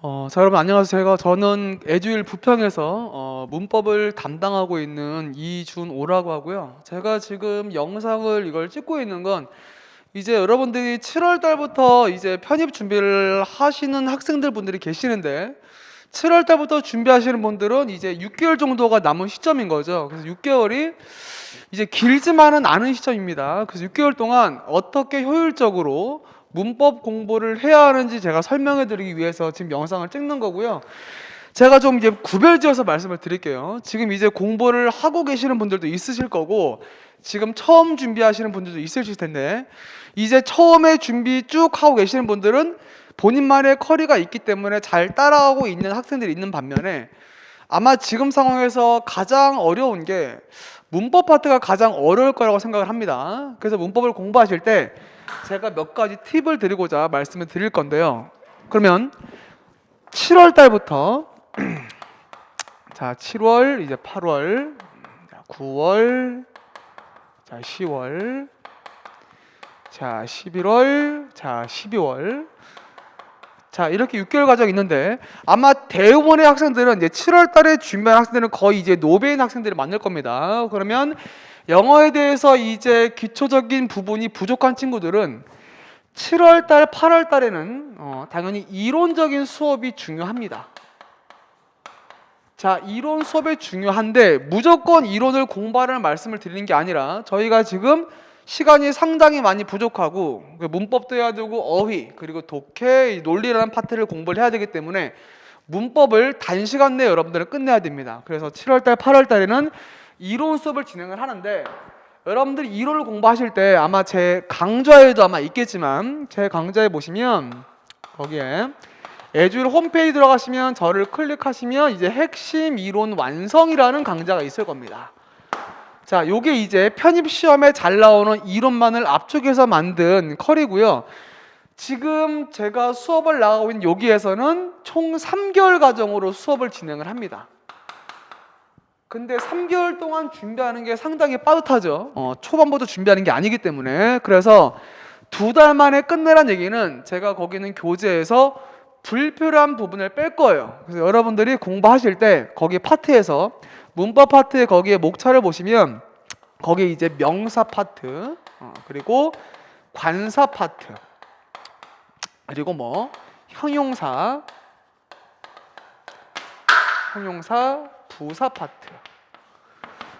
어, 자 여러분 안녕하세요. 저는 애주일 부평에서 어, 문법을 담당하고 있는 이준오라고 하고요. 제가 지금 영상을 이걸 찍고 있는 건 이제 여러분들이 7월 달부터 이제 편입 준비를 하시는 학생들 분들이 계시는데 7월 달부터 준비하시는 분들은 이제 6개월 정도가 남은 시점인 거죠. 그래서 6개월이 이제 길지만은 않은 시점입니다. 그래서 6개월 동안 어떻게 효율적으로 문법 공부를 해야 하는지 제가 설명해 드리기 위해서 지금 영상을 찍는 거고요. 제가 좀 이제 구별지어서 말씀을 드릴게요. 지금 이제 공부를 하고 계시는 분들도 있으실 거고 지금 처음 준비하시는 분들도 있으실 텐데 이제 처음에 준비 쭉 하고 계시는 분들은 본인만의 커리가 있기 때문에 잘 따라가고 있는 학생들이 있는 반면에 아마 지금 상황에서 가장 어려운 게 문법 파트가 가장 어려울 거라고 생각을 합니다. 그래서 문법을 공부하실 때 제가 몇 가지 팁을 드리고자 말씀을 드릴 건데요. 그러면 7월 달부터 자 7월 이제 8월 자, 9월 자 10월 자 11월 자 12월 자 이렇게 6개월 과정이 있는데 아마 대부분의 학생들은 이제 7월 달에 준비한 학생들은 거의 이제 노베인 학생들을 만날 겁니다. 그러면 영어에 대해서 이제 기초적인 부분이 부족한 친구들은 7월 달, 8월 달에는 어, 당연히 이론적인 수업이 중요합니다. 자, 이론 수업이 중요한데 무조건 이론을 공부하라는 말씀을 드리는 게 아니라 저희가 지금 시간이 상당히 많이 부족하고 그 문법도 해야 되고 어휘 그리고 독해 이 논리라는 파트를 공부를 해야 되기 때문에 문법을 단시간 내에 여러분들은 끝내야 됩니다. 그래서 7월달, 8월달에는 이론 수업을 진행을 하는데 여러분들이 이론을 공부하실 때 아마 제 강좌에도 아마 있겠지만 제 강좌에 보시면 거기에 애주일 홈페이지 들어가시면 저를 클릭하시면 이제 핵심 이론 완성이라는 강좌가 있을 겁니다. 자, 요게 이제 편입 시험에 잘 나오는 이론만을 압축해서 만든 컬이고요. 지금 제가 수업을 나가고 있는 여기에서는 총 3개월 과정으로 수업을 진행을 합니다. 근데 3개월 동안 준비하는 게 상당히 빠듯하죠. 어, 초반부터 준비하는 게 아니기 때문에. 그래서 두 달 만에 끝내란 얘기는 제가 거기는 교재에서 불필요한 부분을 뺄 거예요. 그래서 여러분들이 공부하실 때 거기 파트에서 문법 파트에 거기에 목차를 보시면 거기에 이제 명사 파트 어, 그리고 관사 파트 그리고 뭐 형용사 형용사 부사 파트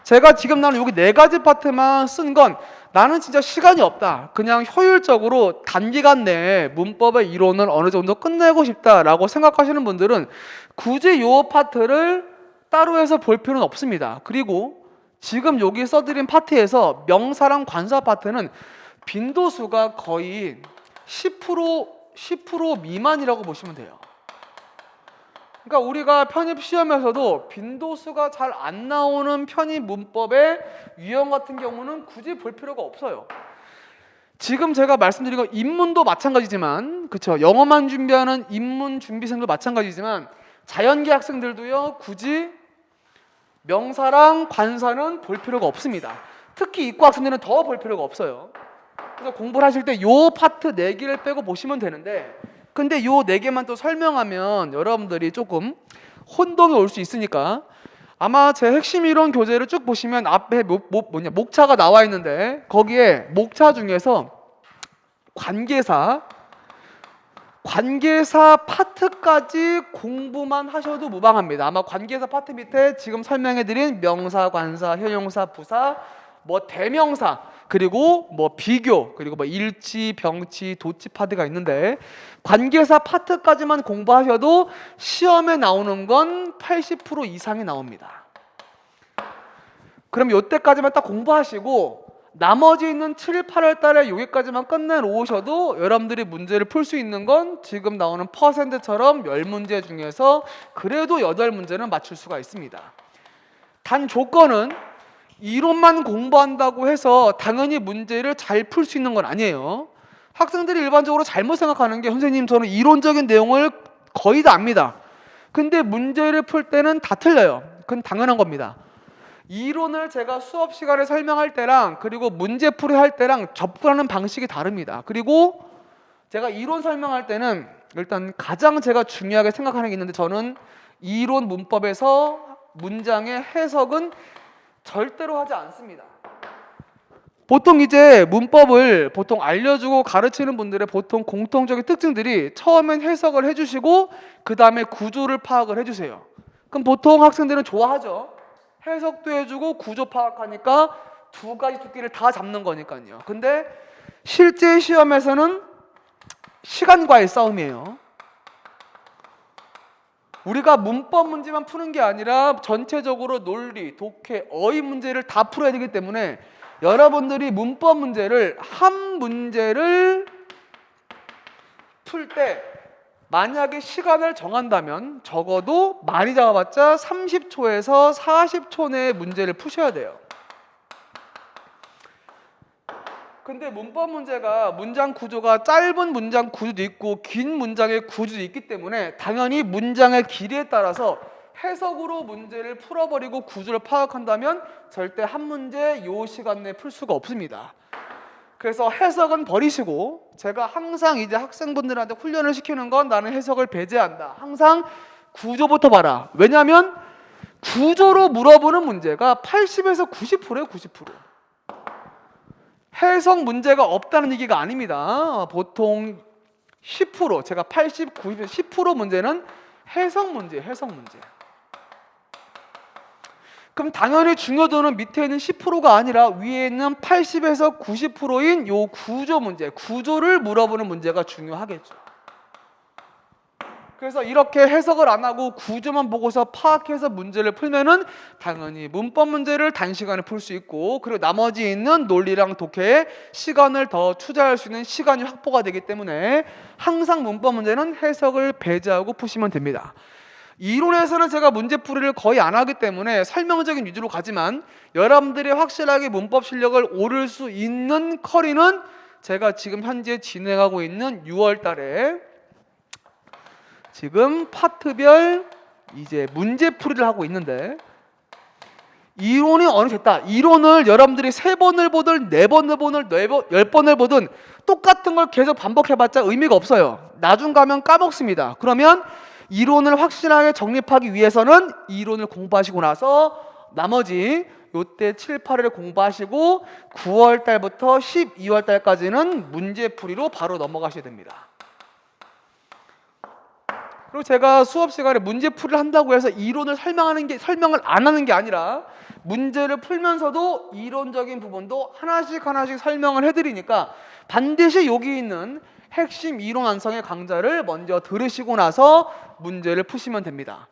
제가 지금 나는 여기 네 가지 파트만 쓴 건 나는 진짜 시간이 없다. 그냥 효율적으로 단기간 내에 문법의 이론을 어느 정도 끝내고 싶다라고 생각하시는 분들은 굳이 요 파트를 따로 해서 볼 필요는 없습니다. 그리고 지금 여기 써드린 파트에서 명사랑 관사 파트는 빈도수가 거의 10% 10% 미만이라고 보시면 돼요. 그러니까 우리가 편입 시험에서도 빈도수가 잘 안 나오는 편입 문법의 유형 같은 경우는 굳이 볼 필요가 없어요. 지금 제가 말씀드린 건 인문도 마찬가지지만 그쵸 영어만 준비하는 인문 준비생도 마찬가지지만 자연계 학생들도요 굳이 명사랑 관사는 볼 필요가 없습니다. 특히 이과 학생들은 더 볼 필요가 없어요. 그래서 공부를 하실 때 요 파트 네 개를 빼고 보시면 되는데 근데 요네 개만 또 설명하면 여러분들이 조금 혼동이 올 수 있으니까 아마 제 핵심 이론 교재를 쭉 보시면 앞에 목, 목, 뭐냐 목차가 나와 있는데 거기에 목차 중에서 관계사 관계사 파트까지 공부만 하셔도 무방합니다. 아마 관계사 파트 밑에 지금 설명해드린 명사, 관사, 형용사, 부사, 뭐 대명사 그리고 뭐 비교 그리고 뭐 일치, 병치, 도치 파트가 있는데 관계사 파트까지만 공부하셔도 시험에 나오는 건 80% 이상이 나옵니다. 그럼 이때까지만 딱 공부하시고 나머지 있는 7, 8월 달에 여기까지만 끝내 놓으셔도 여러분들이 문제를 풀 수 있는 건 지금 나오는 퍼센트처럼 10문제 중에서 그래도 8문제는 맞출 수가 있습니다. 단 조건은 이론만 공부한다고 해서 당연히 문제를 잘 풀 수 있는 건 아니에요. 학생들이 일반적으로 잘못 생각하는 게 선생님 저는 이론적인 내용을 거의 다 압니다. 근데 문제를 풀 때는 다 틀려요. 그건 당연한 겁니다. 이론을 제가 수업 시간에 설명할 때랑 그리고 문제 풀이 할 때랑 접근하는 방식이 다릅니다. 그리고 제가 이론 설명할 때는 일단 가장 제가 중요하게 생각하는 게 있는데 저는 이론 문법에서 문장의 해석은 절대로 하지 않습니다. 보통 이제 문법을 보통 알려주고 가르치는 분들의 보통 공통적인 특징들이 처음엔 해석을 해주시고 그 다음에 구조를 파악을 해주세요. 그럼 보통 학생들은 좋아하죠. 해석도 해주고 구조 파악하니까 두 가지 토끼를 다 잡는 거니까요. 근데 실제 시험에서는 시간과의 싸움이에요. 우리가 문법 문제만 푸는 게 아니라 전체적으로 논리, 독해, 어휘 문제를 다 풀어야 되기 때문에 여러분들이 문법 문제를 한 문제를 풀때 만약에 시간을 정한다면 적어도 많이 잡아봤자 30초에서 40초 내에 문제를 푸셔야 돼요. 근데 문법 문제가 문장 구조가 짧은 문장 구조도 있고 긴 문장의 구조도 있기 때문에 당연히 문장의 길이에 따라서 해석으로 문제를 풀어버리고 구조를 파악한다면 절대 한 문제 요 시간 내에 풀 수가 없습니다. 그래서 해석은 버리시고 제가 항상 이제 학생분들한테 훈련을 시키는 건 나는 해석을 배제한다. 항상 구조부터 봐라. 왜냐하면 구조로 물어보는 문제가 80에서 90%예요, 90%. 해석 문제가 없다는 얘기가 아닙니다. 보통 10% 제가 80, 90, 10% 문제는 해석 문제, 해석 문제. 그럼 당연히 중요도는 밑에 있는 10%가 아니라 위에 있는 80에서 90%인 요 구조 문제, 구조를 물어보는 문제가 중요하겠죠. 그래서 이렇게 해석을 안 하고 구조만 보고서 파악해서 문제를 풀면은 당연히 문법 문제를 단시간에 풀 수 있고 그리고 나머지 있는 논리랑 독해에 시간을 더 투자할 수 있는 시간이 확보가 되기 때문에 항상 문법 문제는 해석을 배제하고 푸시면 됩니다. 이론에서는 제가 문제풀이를 거의 안 하기 때문에 설명적인 위주로 가지만 여러분들이 확실하게 문법 실력을 오를 수 있는 커리는 제가 지금 현재 진행하고 있는 6월 달에 지금 파트별 이제 문제풀이를 하고 있는데 이론이 어느 됐다. 이론을 여러분들이 세 번을 보든 네 번을 보든 네 번, 열 번을 보든 똑같은 걸 계속 반복해봤자 의미가 없어요. 나중 가면 까먹습니다. 그러면 이론을 확실하게 정립하기 위해서는 이론을 공부하시고 나서 나머지 요때 7, 8을 공부하시고 9월 달부터 12월 달까지는 문제풀이로 바로 넘어가셔야 됩니다. 그리고 제가 수업 시간에 문제풀이를 한다고 해서 이론을 설명하는 게 설명을 안 하는 게 아니라 문제를 풀면서도 이론적인 부분도 하나씩 하나씩 설명을 해 드리니까 반드시 여기 있는 핵심 이론 완성의 강좌를 먼저 들으시고 나서 문제를 푸시면 됩니다.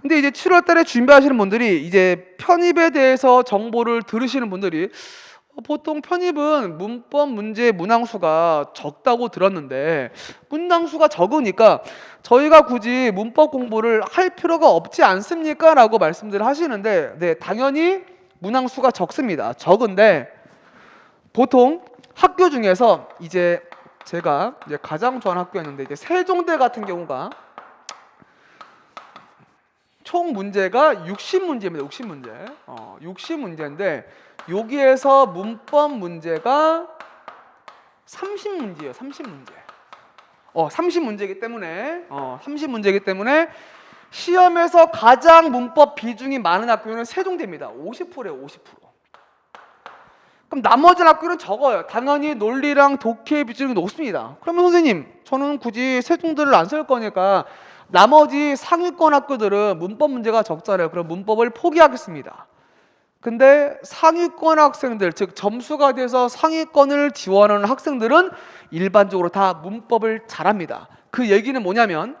근데 이제 7월 달에 준비하시는 분들이 이제 편입에 대해서 정보를 들으시는 분들이 어, 보통 편입은 문법 문제 문항수가 적다고 들었는데 문항수가 적으니까 저희가 굳이 문법 공부를 할 필요가 없지 않습니까? 라고 말씀들을 하시는데 네, 당연히 문항수가 적습니다. 적은데 보통 학교 중에서 이제 제가 이제 가장 좋아하는 학교였는데 이제 세종대 같은 경우가 총 문제가 60문제입니다. 60문제. 어, 60문제인데 여기에서 문법 문제가 30문제예요. 30문제. 어, 30문제이기 때문에 어, 30문제이기 때문에 시험에서 가장 문법 비중이 많은 학교는 세종대입니다. 50%예요. 50%. 그럼 나머지 학교는 적어요. 당연히 논리랑 독해 비중이 높습니다. 그러면 선생님, 저는 굳이 세종대를 안쓸 거니까 나머지 상위권 학교들은 문법 문제가 적잖아요. 그럼 문법을 포기하겠습니다. 근데 상위권 학생들, 즉 점수가 돼서 상위권을 지원하는 학생들은 일반적으로 다 문법을 잘합니다. 그 얘기는 뭐냐면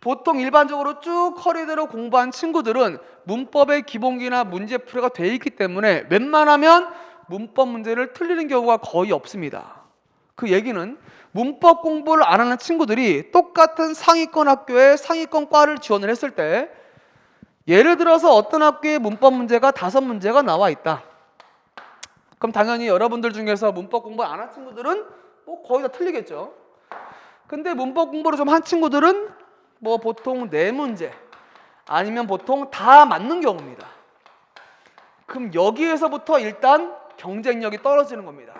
보통 일반적으로 쭉 커리대로 공부한 친구들은 문법의 기본기나 문제풀이가 돼 있기 때문에 웬만하면 문법 문제를 틀리는 경우가 거의 없습니다. 그 얘기는 문법 공부를 안 하는 친구들이 똑같은 상위권 학교에 상위권 과를 지원을 했을 때 예를 들어서 어떤 학교에 문법 문제가 다섯 문제가 나와 있다. 그럼 당연히 여러분들 중에서 문법 공부 안 한 친구들은 뭐 거의 다 틀리겠죠. 근데 문법 공부를 좀 한 친구들은 뭐 보통 네 문제 아니면 보통 다 맞는 경우입니다. 그럼 여기에서부터 일단 경쟁력이 떨어지는 겁니다.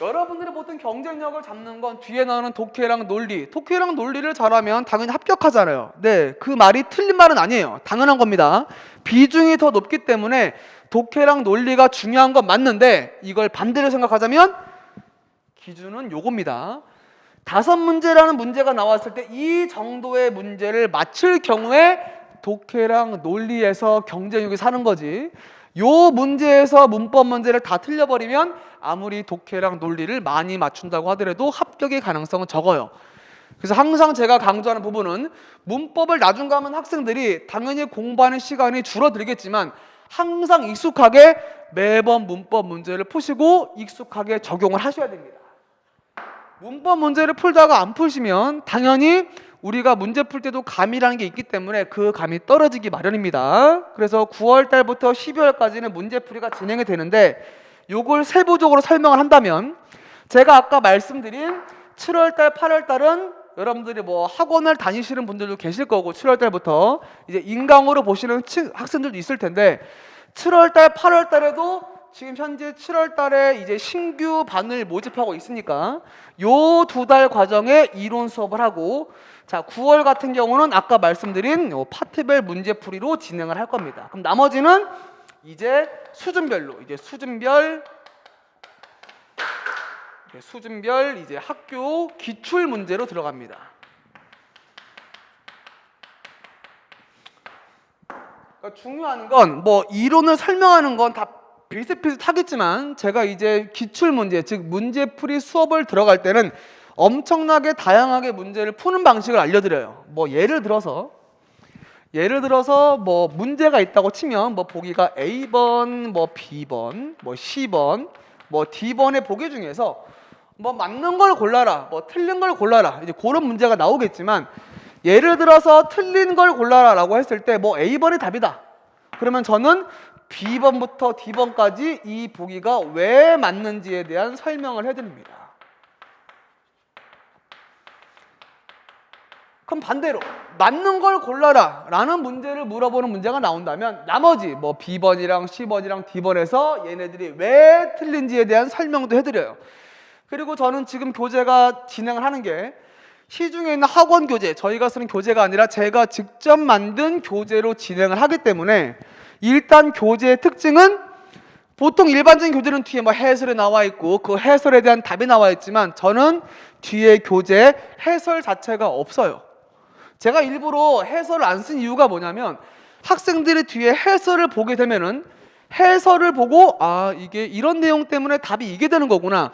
여러분들이 보통 경쟁력을 잡는 건 뒤에 나오는 독해랑 논리. 독해랑 논리를 잘하면 당연히 합격하잖아요. 네, 그 말이 틀린 말은 아니에요. 당연한 겁니다. 비중이 더 높기 때문에 독해랑 논리가 중요한 건 맞는데 이걸 반대로 생각하자면 기준은 요겁니다. 다섯 문제라는 문제가 나왔을 때 이 정도의 문제를 맞출 경우에 독해랑 논리에서 경쟁력이 사는 거지. 요 문제에서 문법 문제를 다 틀려버리면 아무리 독해랑 논리를 많이 맞춘다고 하더라도 합격의 가능성은 적어요. 그래서 항상 제가 강조하는 부분은 문법을 나중 가면 학생들이 당연히 공부하는 시간이 줄어들겠지만 항상 익숙하게 매번 문법 문제를 푸시고 익숙하게 적용을 하셔야 됩니다. 문법 문제를 풀다가 안 푸시면 당연히 우리가 문제 풀 때도 감이라는 게 있기 때문에 그 감이 떨어지기 마련입니다. 그래서 9월 달부터 12월까지는 문제 풀이가 진행이 되는데 요걸 세부적으로 설명을 한다면 제가 아까 말씀드린 7월 달, 8월 달은 여러분들이 뭐 학원을 다니시는 분들도 계실 거고 7월 달부터 이제 인강으로 보시는 치- 학생들도 있을 텐데 7월 달, 8월 달에도 지금 현재 7월 달에 이제 신규 반을 모집하고 있으니까 요 두 달 과정에 이론 수업을 하고 자 9월 같은 경우는 아까 말씀드린 요 파트별 문제풀이로 진행을 할 겁니다. 그럼 나머지는 이제 수준별로 이제 수준별 수준별 이제 학교 기출 문제로 들어갑니다. 그러니까 중요한 건 뭐 이론을 설명하는 건 다 비슷비슷하겠지만 제가 이제 기출 문제 즉 문제풀이 수업을 들어갈 때는 엄청나게 다양하게 문제를 푸는 방식을 알려드려요. 뭐 예를 들어서 예를 들어서 뭐 문제가 있다고 치면 뭐 보기가 A번, 뭐 B번, 뭐 C번, 뭐 D번의 보기 중에서 뭐 맞는 걸 골라라, 뭐 틀린 걸 골라라 이제 그런 문제가 나오겠지만 예를 들어서 틀린 걸 골라라라고 했을 때 뭐 A번이 답이다. 그러면 저는 B번부터 D번까지 이 보기가 왜 맞는지에 대한 설명을 해드립니다. 그럼 반대로 맞는 걸 골라라 라는 문제를 물어보는 문제가 나온다면 나머지 뭐 B번이랑 C번이랑 D번에서 얘네들이 왜 틀린지에 대한 설명도 해드려요. 그리고 저는 지금 교재가 진행을 하는 게 시중에 있는 학원 교재, 저희가 쓰는 교재가 아니라 제가 직접 만든 교재로 진행을 하기 때문에 일단 교재의 특징은 보통 일반적인 교재는 뒤에 뭐 해설이 나와 있고 그 해설에 대한 답이 나와 있지만 저는 뒤에 교재 해설 자체가 없어요. 제가 일부러 해설을 안 쓴 이유가 뭐냐면 학생들이 뒤에 해설을 보게 되면은 해설을 보고 아 이게 이런 내용 때문에 답이 이게 되는 거구나.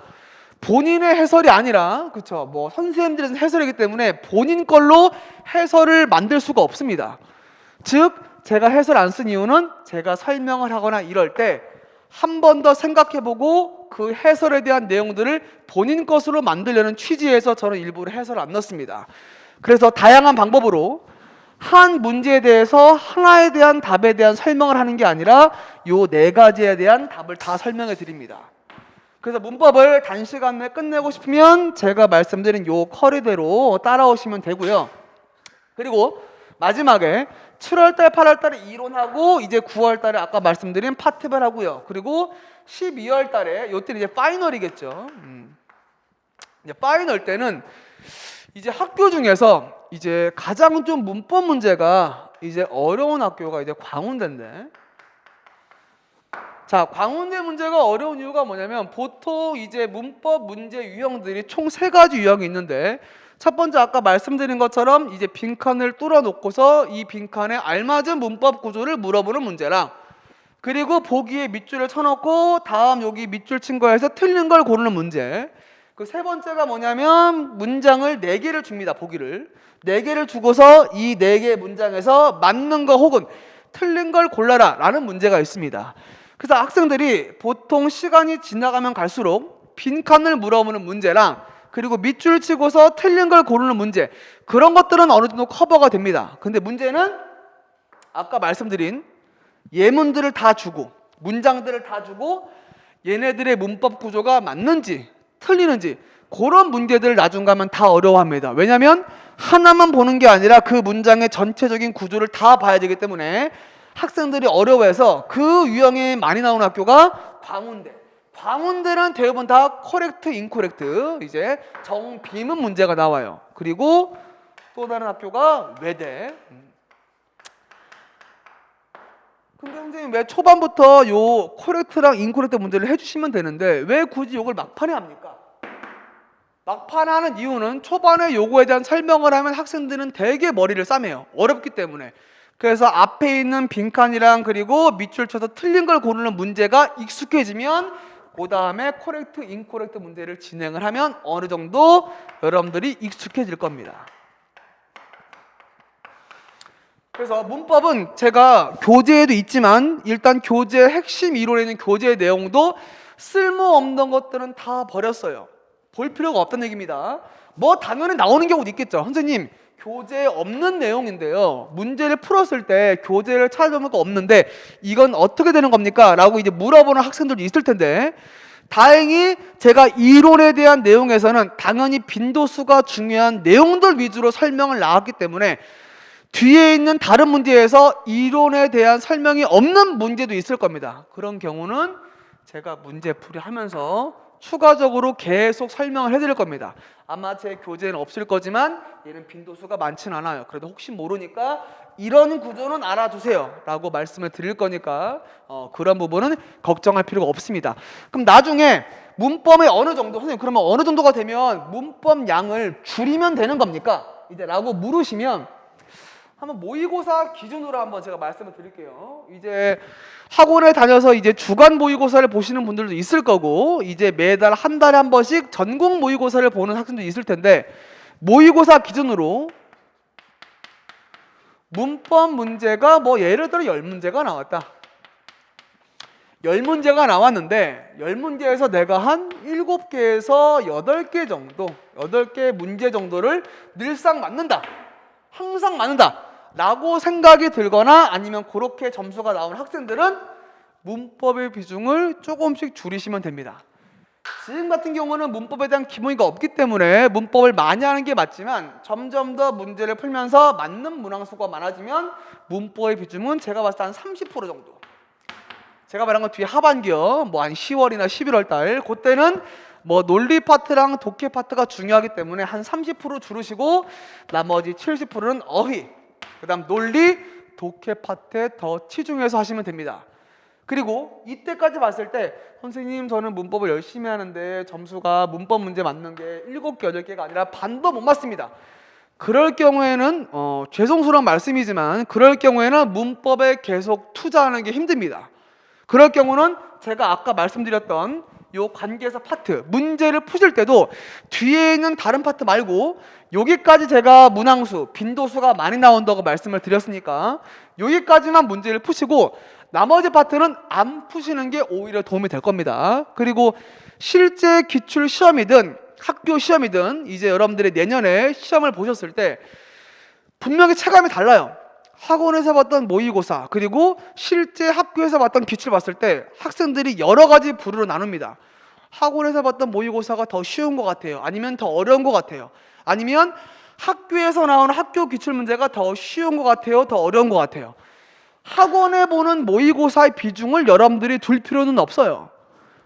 본인의 해설이 아니라 그렇죠. 뭐 선생님들의 해설이기 때문에 본인 걸로 해설을 만들 수가 없습니다. 즉 제가 해설 안 쓴 이유는 제가 설명을 하거나 이럴 때 한 번 더 생각해보고 그 해설에 대한 내용들을 본인 것으로 만들려는 취지에서 저는 일부러 해설을 안 넣습니다. 그래서 다양한 방법으로 한 문제에 대해서 하나에 대한 답에 대한 설명을 하는 게 아니라 요 네 가지에 대한 답을 다 설명해 드립니다. 그래서 문법을 단시간 내에 끝내고 싶으면 제가 말씀드린 요 커리대로 따라오시면 되고요. 그리고 마지막에 7월 달, 8월 달에 이론하고 이제 9월 달에 아까 말씀드린 파트별 하고요. 그리고 12월 달에 요때는 이제 파이널이겠죠. 음. 이제 파이널 때는 이제 학교 중에서 이제 가장 좀 문법 문제가 이제 어려운 학교가 이제 광운대인데 자, 광운대 문제가 어려운 이유가 뭐냐면 보통 이제 문법 문제 유형들이 총 세 가지 유형이 있는데 첫 번째 아까 말씀드린 것처럼 이제 빈칸을 뚫어 놓고서 이 빈칸에 알맞은 문법 구조를 물어보는 문제랑 그리고 보기에 밑줄을 쳐놓고 다음 여기 밑줄 친 거에서 틀린 걸 고르는 문제. 그 세 번째가 뭐냐면 문장을 네 개를 줍니다. 보기를 네 개를 주고서 이 네 개의 문장에서 맞는 거 혹은 틀린 걸 골라라 라는 문제가 있습니다. 그래서 학생들이 보통 시간이 지나가면 갈수록 빈칸을 물어보는 문제랑 그리고 밑줄 치고서 틀린 걸 고르는 문제 그런 것들은 어느 정도 커버가 됩니다. 근데 문제는 아까 말씀드린 예문들을 다 주고 문장들을 다 주고 얘네들의 문법 구조가 맞는지 틀리는지 그런 문제들을 나중 가면 다 어려워합니다. 왜냐하면 하나만 보는 게 아니라 그 문장의 전체적인 구조를 다 봐야 되기 때문에 학생들이 어려워해서 그 유형이 많이 나오는 학교가 광운대. 방문들은 대부분 다 코렉트, 인코렉트. 이제 정비문 문제가 나와요. 그리고 또 다른 학교가 외대. 음. 근데 선생님 왜 초반부터 요 코렉트랑 인코렉트 문제를 해주시면 되는데 왜 굳이 요걸 막판에 합니까? 막판에 하는 이유는 초반에 요거에 대한 설명을 하면 학생들은 되게 머리를 싸매요. 어렵기 때문에. 그래서 앞에 있는 빈칸이랑 그리고 밑줄 쳐서 틀린 걸 고르는 문제가 익숙해지면 그 다음에 코렉트, 인코렉트 문제를 진행을 하면 어느 정도 여러분들이 익숙해질 겁니다. 그래서 문법은 제가 교재에도 있지만 일단 교재 핵심 이론에 있는 교재 내용도 쓸모없는 것들은 다 버렸어요. 볼 필요가 없다는 얘기입니다. 뭐 당연히 나오는 경우도 있겠죠. 선생님, 교재에 없는 내용인데요. 문제를 풀었을 때 교재를 찾아보니까 없는데 이건 어떻게 되는 겁니까? 라고 이제 물어보는 학생들도 있을 텐데 다행히 제가 이론에 대한 내용에서는 당연히 빈도수가 중요한 내용들 위주로 설명을 나왔기 때문에 뒤에 있는 다른 문제에서 이론에 대한 설명이 없는 문제도 있을 겁니다. 그런 경우는 제가 문제 풀이 하면서 추가적으로 계속 설명을 해드릴 겁니다. 아마 제 교재는 없을 거지만 얘는 빈도수가 많진 않아요. 그래도 혹시 모르니까 이런 구조는 알아두세요. 라고 말씀을 드릴 거니까 어, 그런 부분은 걱정할 필요가 없습니다. 그럼 나중에 문법의 어느 정도, 선생님 그러면 어느 정도가 되면 문법 양을 줄이면 되는 겁니까? 이제 라고 물으시면 한번 모의고사 기준으로 한번 제가 말씀을 드릴게요. 이제 학원에 다녀서 이제 주간 모의고사를 보시는 분들도 있을 거고 이제 매달 한 달에 한 번씩 전국 모의고사를 보는 학생도 있을 텐데 모의고사 기준으로 문법 문제가 뭐 예를 들어 열 문제가 나왔다. 열 문제가 나왔는데 열 문제에서 내가 한 일곱 개에서 여덟 개 정도, 여덟 개 문제 정도를 늘상 맞는다. 항상 맞는다. 라고 생각이 들거나 아니면 그렇게 점수가 나온 학생들은 문법의 비중을 조금씩 줄이시면 됩니다. 지금 같은 경우는 문법에 대한 기본이가 없기 때문에 문법을 많이 하는 게 맞지만 점점 더 문제를 풀면서 맞는 문항수가 많아지면 문법의 비중은 제가 봤을 때 한 30% 정도. 제가 말한 건 뒤에 하반기요. 뭐 한 10월이나 11월 달. 그때는 뭐 논리 파트랑 독해 파트가 중요하기 때문에 한 30% 줄으시고 나머지 70%는 어휘, 그 다음 논리, 독해 파트에 더 치중해서 하시면 됩니다. 그리고 이때까지 봤을 때 선생님 저는 문법을 열심히 하는데 점수가 문법 문제 맞는 게 7개, 8개가 아니라 반도 못 맞습니다. 그럴 경우에는 어, 죄송스러운 말씀이지만 그럴 경우에는 문법에 계속 투자하는 게 힘듭니다. 그럴 경우는 제가 아까 말씀드렸던 요 관계에서 파트 문제를 푸실 때도 뒤에 있는 다른 파트 말고 여기까지 제가 문항수 빈도수가 많이 나온다고 말씀을 드렸으니까 여기까지만 문제를 푸시고 나머지 파트는 안 푸시는 게 오히려 도움이 될 겁니다. 그리고 실제 기출 시험이든 학교 시험이든 이제 여러분들이 내년에 시험을 보셨을 때 분명히 체감이 달라요. 학원에서 봤던 모의고사 그리고 실제 학교에서 봤던 기출 봤을 때 학생들이 여러 가지 부류로 나눕니다. 학원에서 봤던 모의고사가 더 쉬운 것 같아요. 아니면 더 어려운 것 같아요. 아니면 학교에서 나오는 학교 기출 문제가 더 쉬운 것 같아요. 더 어려운 것 같아요. 학원에 보는 모의고사의 비중을 여러분들이 둘 필요는 없어요.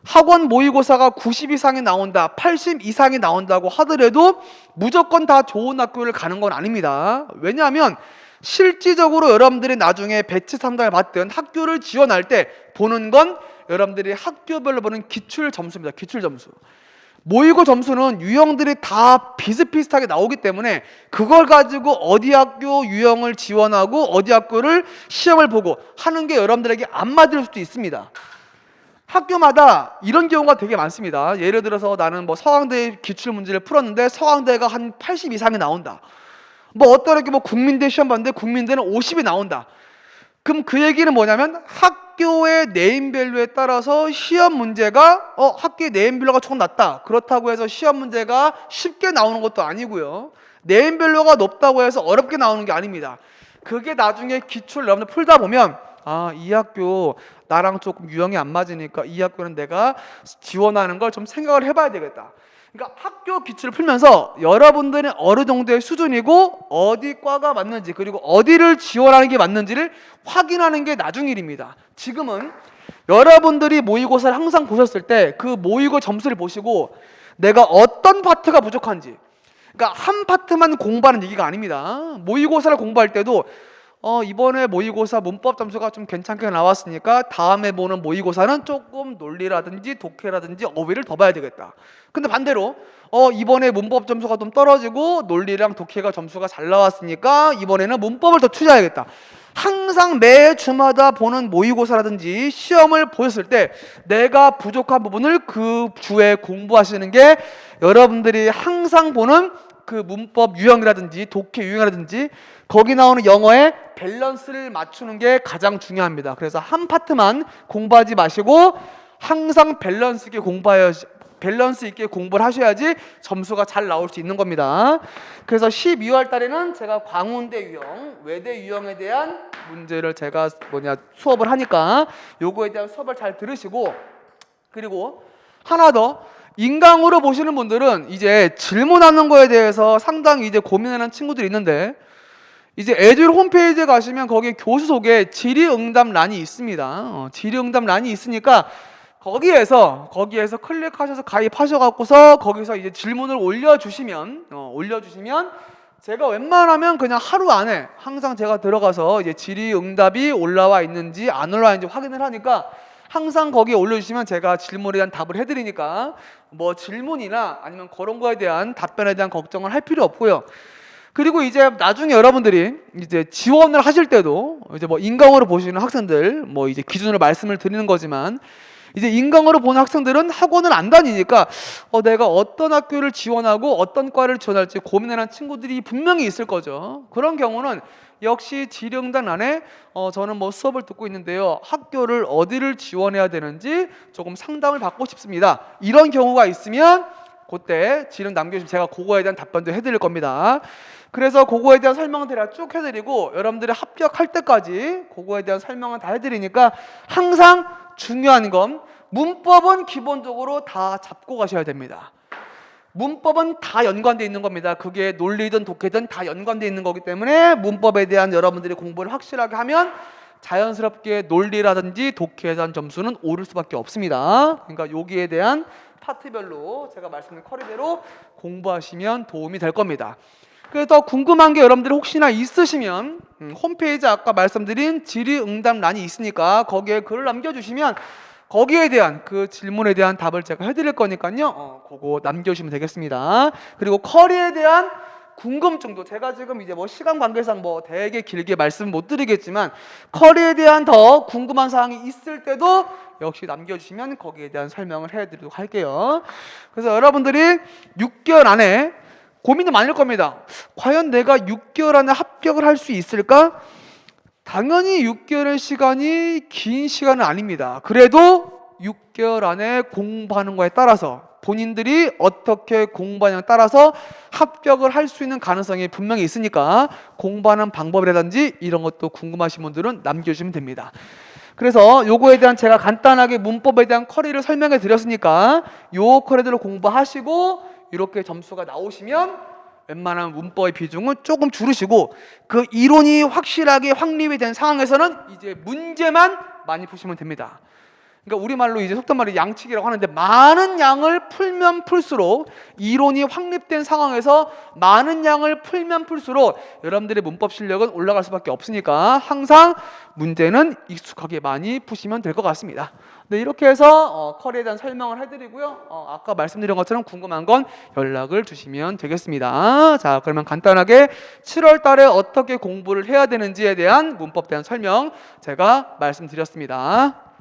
학원 모의고사가 90 이상이 나온다, 80 이상이 나온다고 하더라도 무조건 다 좋은 학교를 가는 건 아닙니다. 왜냐하면 실질적으로 여러분들이 나중에 배치 상담을 받든 학교를 지원할 때 보는 건 여러분들이 학교별로 보는 기출 점수입니다. 기출 점수. 모의고 점수는 유형들이 다 비슷비슷하게 나오기 때문에 그걸 가지고 어디 학교 유형을 지원하고 어디 학교를 시험을 보고 하는 게 여러분들에게 안 맞을 수도 있습니다. 학교마다 이런 경우가 되게 많습니다. 예를 들어서 나는 뭐 서강대 기출 문제를 풀었는데 서강대가 한 80 이상이 나온다. 뭐 어떤 학교 뭐 국민대 시험 봤는데 국민대는 50이 나온다. 그럼 그 얘기는 뭐냐면 학교의 네임밸류에 따라서 시험 문제가 어 학교의 네임밸류가 조금 낮다. 그렇다고 해서 시험 문제가 쉽게 나오는 것도 아니고요. 네임밸류가 높다고 해서 어렵게 나오는 게 아닙니다. 그게 나중에 기출 여러분들 풀다 보면 아 이 학교 나랑 조금 유형이 안 맞으니까 이 학교는 내가 지원하는 걸 좀 생각을 해 봐야 되겠다. 그러니까 학교 기출을 풀면서 여러분들의 어느 정도의 수준이고 어디 과가 맞는지 그리고 어디를 지원하는 게 맞는지를 확인하는 게 나중 일입니다. 지금은 여러분들이 모의고사를 항상 보셨을 때 그 모의고 점수를 보시고 내가 어떤 파트가 부족한지 그러니까 한 파트만 공부하는 얘기가 아닙니다. 모의고사를 공부할 때도 어, 이번에 모의고사 문법 점수가 좀 괜찮게 나왔으니까 다음에 보는 모의고사는 조금 논리라든지 독해라든지 어휘를 더 봐야 되겠다. 근데 반대로 어, 이번에 문법 점수가 좀 떨어지고 논리랑 독해가 점수가 잘 나왔으니까 이번에는 문법을 더 투자해야겠다. 항상 매 주마다 보는 모의고사라든지 시험을 보셨을 때 내가 부족한 부분을 그 주에 공부하시는 게 여러분들이 항상 보는 그 문법 유형이라든지 독해 유형이라든지 거기 나오는 영어의 밸런스를 맞추는 게 가장 중요합니다. 그래서 한 파트만 공부하지 마시고 항상 밸런스 있게 공부하여 밸런스 있게 공부를 하셔야지 점수가 잘 나올 수 있는 겁니다. 그래서 12월 달에는 제가 광운대 유형, 외대 유형에 대한 문제를 제가 뭐냐 수업을 하니까 요거에 대한 수업을 잘 들으시고 그리고 하나 더 인강으로 보시는 분들은 이제 질문하는 거에 대해서 상당히 이제 고민하는 친구들이 있는데 이제 에듀 홈페이지에 가시면 거기 교수 속에 질의응답란이 있습니다. 어, 질의응답란이 있으니까 거기에서 거기에서 클릭하셔서 가입하셔갖고서 거기서 이제 질문을 올려주시면 어, 올려주시면 제가 웬만하면 그냥 하루 안에 항상 제가 들어가서 이제 질의응답이 올라와 있는지 안 올라와 있는지 확인을 하니까 항상 거기에 올려주시면 제가 질문에 대한 답을 해드리니까 뭐 질문이나 아니면 그런 거에 대한 답변에 대한 걱정을 할 필요 없고요. 그리고 이제 나중에 여러분들이 이제 지원을 하실 때도 이제 뭐 인강으로 보시는 학생들 뭐 이제 기준으로 말씀을 드리는 거지만 이제 인강으로 보는 학생들은 학원을 안 다니니까 어, 내가 어떤 학교를 지원하고 어떤 과를 지원할지 고민하는 친구들이 분명히 있을 거죠. 그런 경우는 역시 지령단 안에 어, 저는 뭐 수업을 듣고 있는데요. 학교를 어디를 지원해야 되는지 조금 상담을 받고 싶습니다. 이런 경우가 있으면 그때 지령 남겨주시면 제가 그거에 대한 답변도 해드릴 겁니다. 그래서 그거에 대한 설명은 제가 쭉 해드리고 여러분들이 합격할 때까지 그거에 대한 설명은 다 해드리니까 항상 중요한 건 문법은 기본적으로 다 잡고 가셔야 됩니다. 문법은 다 연관돼 있는 겁니다. 그게 논리든 독해든 다 연관돼 있는 거기 때문에 문법에 대한 여러분들이 공부를 확실하게 하면 자연스럽게 논리라든지 독해에 대한 점수는 오를 수밖에 없습니다. 그러니까 여기에 대한 파트별로 제가 말씀드린 커리대로 공부하시면 도움이 될 겁니다. 그래서 더 궁금한 게 여러분들이 혹시나 있으시면 음, 홈페이지 아까 말씀드린 질의응답란이 있으니까 거기에 글을 남겨주시면 거기에 대한 그 질문에 대한 답을 제가 해드릴 거니까요. 어, 그거 남겨주시면 되겠습니다. 그리고 커리에 대한 궁금증도 제가 지금 이제 뭐 시간 관계상 뭐 되게 길게 말씀 못 드리겠지만 커리에 대한 더 궁금한 사항이 있을 때도 역시 남겨주시면 거기에 대한 설명을 해드리도록 할게요. 그래서 여러분들이 6개월 안에 고민이 많을 겁니다. 과연 내가 6개월 안에 합격을 할 수 있을까? 당연히 6개월의 시간이 긴 시간은 아닙니다. 그래도 6개월 안에 공부하는 거에 따라서 본인들이 어떻게 공부하냐에 따라서 합격을 할 수 있는 가능성이 분명히 있으니까 공부하는 방법이라든지 이런 것도 궁금하신 분들은 남겨주시면 됩니다. 그래서 요거에 대한 제가 간단하게 문법에 대한 커리를 설명해 드렸으니까 요 커리들을 공부하시고 이렇게 점수가 나오시면 웬만한 문법의 비중은 조금 줄이시고 그 이론이 확실하게 확립이 된 상황에서는 이제 문제만 많이 푸시면 됩니다. 그러니까 우리말로 이제 속된 말이 양치기라고 하는데 많은 양을 풀면 풀수록 이론이 확립된 상황에서 많은 양을 풀면 풀수록 여러분들의 문법 실력은 올라갈 수밖에 없으니까 항상 문제는 익숙하게 많이 푸시면 될 것 같습니다. 네, 이렇게 해서 어, 커리에 대한 설명을 해드리고요. 어, 아까 말씀드린 것처럼 궁금한 건 연락을 주시면 되겠습니다. 자, 그러면 간단하게 7월 달에 어떻게 공부를 해야 되는지에 대한 문법 대한 설명 제가 말씀드렸습니다.